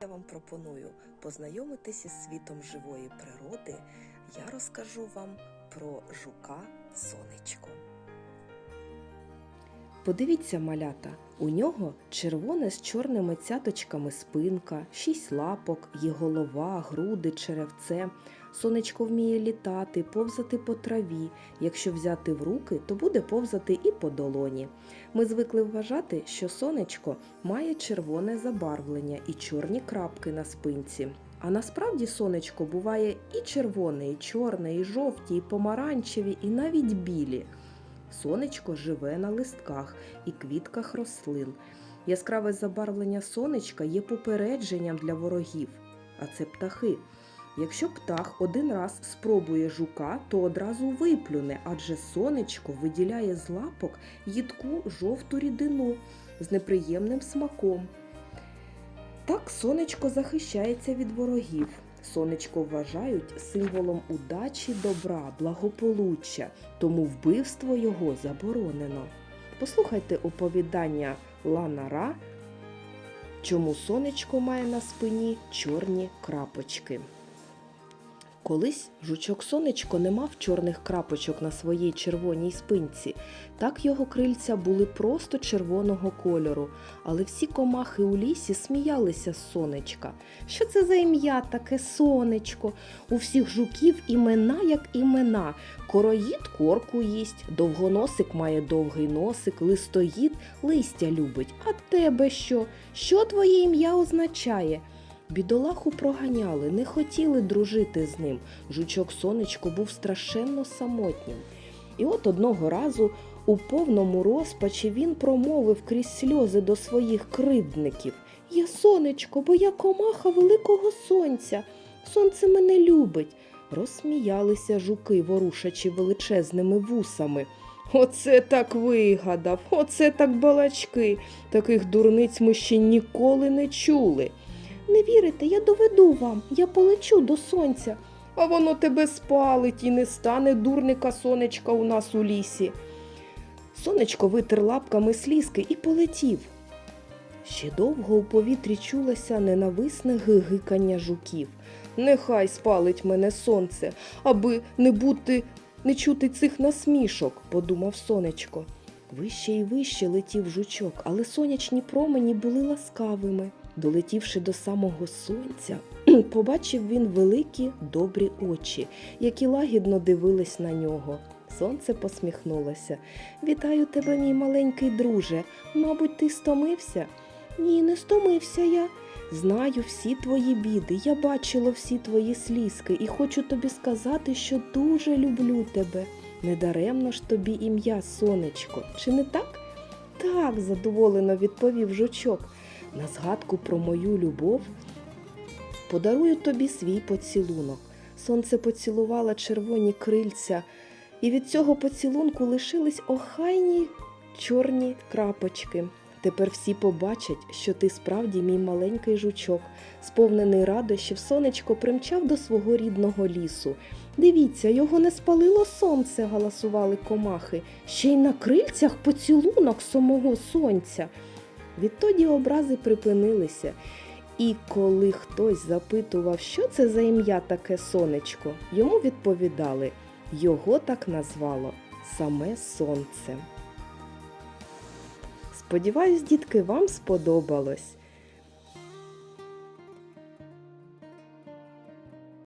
Я вам пропоную познайомитися з світом живої природи. Я розкажу вам про жука сонечко. Подивіться, малята, у нього червона з чорними цяточками спинка, шість лапок, є голова, груди, черевце. Сонечко вміє літати, повзати по траві. Якщо взяти в руки, то буде повзати і по долоні. Ми звикли вважати, що сонечко має червоне забарвлення і чорні крапки на спинці. А насправді сонечко буває і червоне, і чорне, і жовті, і помаранчеві, і навіть білі. Сонечко живе на листках і квітках рослин. Яскраве забарвлення сонечка є попередженням для ворогів, а це птахи. Якщо птах один раз спробує жука, то одразу виплюне, адже сонечко виділяє з лапок їдку жовту рідину з неприємним смаком. Так сонечко захищається від ворогів. Сонечко вважають символом удачі, добра, благополуччя, тому вбивство його заборонено. Послухайте оповідання Ланара, чому сонечко має на спині чорні крапочки. Колись жучок сонечко не мав чорних крапочок на своїй червоній спинці. Так його крильця були просто червоного кольору, але всі комахи у лісі сміялися з сонечка. Що це за ім'я таке сонечко? У всіх жуків імена як імена. Короїд корку їсть, довгоносик має довгий носик, листоїд листя любить. А тебе що? Що твоє ім'я означає? Бідолаху проганяли, не хотіли дружити з ним. Жучок сонечко був страшенно самотнім. І от одного разу у повному розпачі він промовив крізь сльози до своїх кривдників Я сонечко, бо я комаха великого сонця. Сонце мене любить. Розсміялися жуки, ворушачи величезними вусами. Оце так вигадав, оце так балачки. Таких дурниць ми ще ніколи не чули. Не вірите, я доведу вам, я полечу до сонця. А воно тебе спалить і не стане дурника сонечка у нас у лісі. Сонечко витер лапками слізки і полетів. Ще довго у повітрі чулося ненависне гигикання жуків. Нехай спалить мене сонце, аби не бути, не чути цих насмішок, подумав сонечко. Вище і вище летів жучок, але сонячні промені були ласкавими. Долетівши до самого сонця, побачив він великі добрі очі, які лагідно дивились на нього. Сонце посміхнулося. Вітаю тебе, мій маленький друже. Мабуть, ти стомився? Ні, не стомився я. Знаю всі твої біди, я бачила всі твої слізки і хочу тобі сказати, що дуже люблю тебе. Недаремно ж тобі ім'я, сонечко. Чи не так? Так, задоволено відповів жучок. На згадку про мою любов подарую тобі свій поцілунок. Сонце поцілувало червоні крильця, і від цього поцілунку лишились охайні чорні крапочки. Тепер всі побачать, що ти справді мій маленький жучок, сповнений радощів, сонечко примчав до свого рідного лісу. Дивіться, його не спалило сонце, галасували комахи, ще й на крильцях поцілунок самого сонця. Відтоді образи припинилися, і коли хтось запитував, що це за ім'я таке сонечко, йому відповідали його так назвало саме сонце. Сподіваюсь, дітки, вам сподобалось.